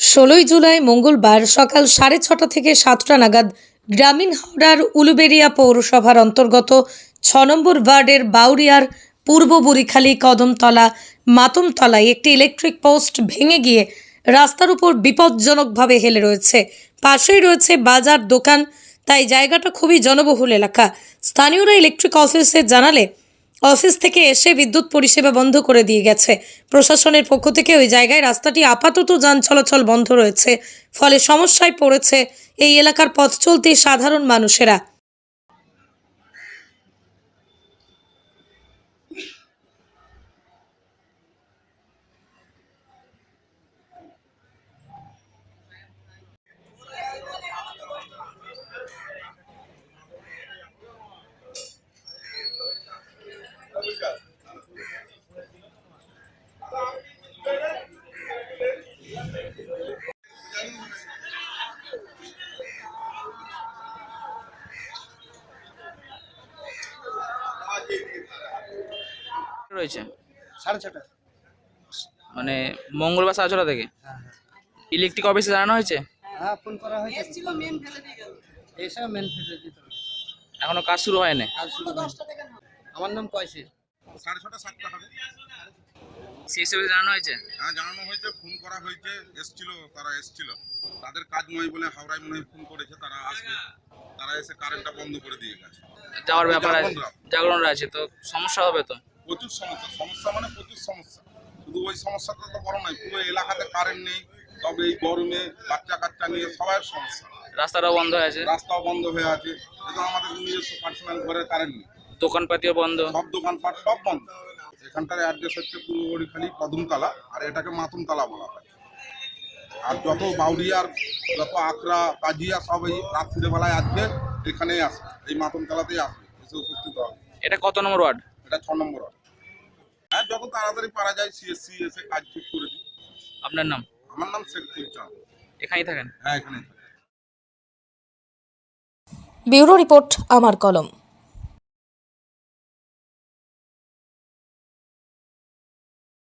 ষোলোই জুলাই মঙ্গলবার সকাল সাড়ে ছটা থেকে সাতটা নাগাদ গ্রামীণ হাওড়ার উলুবেড়িয়া পৌরসভার অন্তর্গত ছ নম্বর ওয়ার্ডের বাউরিয়ার পূর্ব বুড়িখালী কদমতলা মাতমতলায় একটি ইলেকট্রিক পোস্ট ভেঙে গিয়ে রাস্তার উপর বিপজ্জনকভাবে হেলে রয়েছে। পাশেই রয়েছে বাজার দোকান, তাই জায়গাটা খুবই জনবহুল এলাকা। স্থানীয়রা ইলেকট্রিক অফিসে জানালে অফিস থেকে এসে বিদ্যুৎ পরিষেবা বন্ধ করে দিয়ে গেছে। প্রশাসনের পক্ষ থেকে ওই জায়গায় রাস্তাটি আপাতত যান চলাচল বন্ধ রয়েছে। ফলে সমস্যায় পড়েছে এই এলাকার পথ চলতি সাধারণ মানুষেরা। রয়েছে? সাড়ে ছটা। মানে মঙ্গলবার সাড়ে ছটা থেকে? হ্যাঁ হ্যাঁ। ইলেকট্রিক অফিসে জানানো হয়েছে? হ্যাঁ ফোন করা হয়েছে। এসে মেন ফেলে দিতে এখনও কাজ শুরু হয়নি। আমার নাম কয়সি সাড়ে ছটা সাতটা হবে। সিএসসি অফিসে জানানো হয়েছে? হ্যাঁ জানানো হয়েছে ফোন করা হয়েছে এসছিল তারা এসছিল। তাদের কাজ নয় বলে হাওড়ায় মনে ফোন করেছে তারা আসবে। তারা এসে কারেন্টটা বন্ধ করে দিয়ে গেছে। যাওয়ার ব্যাপার আছে। জাগরণরা। আছে তো সমস্যা হবে তো? প্রচুর সমস্যা। সমস্যা মানে প্রচুর সমস্যা। শুধু ওই সমস্যাটা তো বড় নয় পুরো এলাকাতে কারেন্ট নেই তবে এই গরমে বাচ্চা কাচ্চা নিয়ে সবার সমস্যা। রাস্তাটাও বন্ধ হয়ে আছে? রাস্তাও বন্ধ হয়ে আছে। কিন্তু আমাদের নিজস্ব পার্সোনাল ঘরের কারেন্ট নেই। দোকানপাতিও বন্ধ? সব দোকানপাট সব বন্ধ। এখানটার অ্যাড্রেস হচ্ছে পূর্ব বরিখালি কদমতলা আর এটাকে মাতুমতলা বলা হয়। আর যত বাউরিয়ার যত আখড়া কাজিয়া সব এই রাত্রিবেলায় আসবে এখানেই আসবে। এই মাতুমতলাতেই আসবে এসে উপস্থিত হবে। এটা কত নম্বর ওয়ার্ড? এটা ছ নম্বর ওয়ার্ড। যত তাড়াতাড়ি পারা যায় সিএসসি এসে কাজ ঠিক করে দিই। আপনার নাম? আমার নাম শেখ ফুলচাঁদ এখানেই থাকেন? হ্যাঁ এখানে ব্যুরো রিপোর্ট আমার কলম।